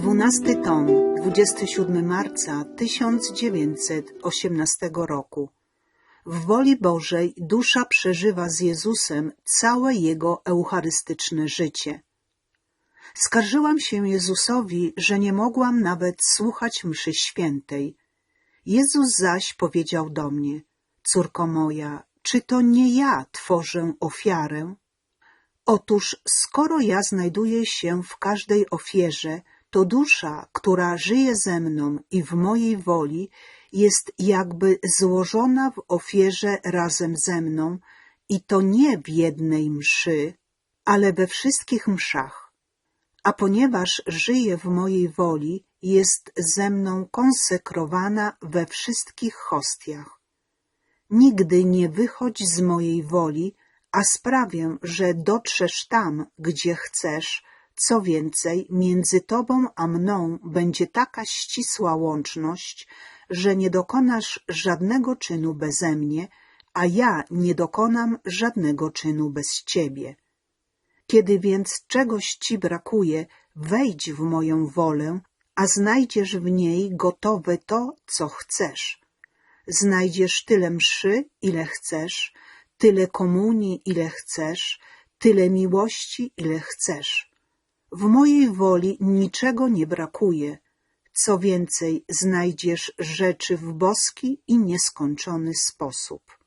Dwunasty tom, 27 marca 1918 roku. W woli Bożej dusza przeżywa z Jezusem całe Jego eucharystyczne życie. Skarżyłam się Jezusowi, że nie mogłam nawet słuchać mszy świętej. Jezus zaś powiedział do mnie, córko moja, czy to nie ja tworzę ofiarę? Otóż skoro ja znajduję się w każdej ofierze, to dusza, która żyje ze mną i w mojej woli, jest jakby złożona w ofierze razem ze mną i to nie w jednej mszy, ale we wszystkich mszach. A ponieważ żyje w mojej woli, jest ze mną konsekrowana we wszystkich hostiach. Nigdy nie wychodź z mojej woli, a sprawię, że dotrzesz tam, gdzie chcesz, co więcej, między tobą a mną będzie taka ścisła łączność, że nie dokonasz żadnego czynu beze mnie, a ja nie dokonam żadnego czynu bez ciebie. Kiedy więc czegoś ci brakuje, wejdź w moją wolę, a znajdziesz w niej gotowe to, co chcesz. Znajdziesz tyle mszy, ile chcesz, tyle komunii, ile chcesz, tyle miłości, ile chcesz. W mojej woli niczego nie brakuje. Co więcej, znajdziesz rzeczy w boski i nieskończony sposób.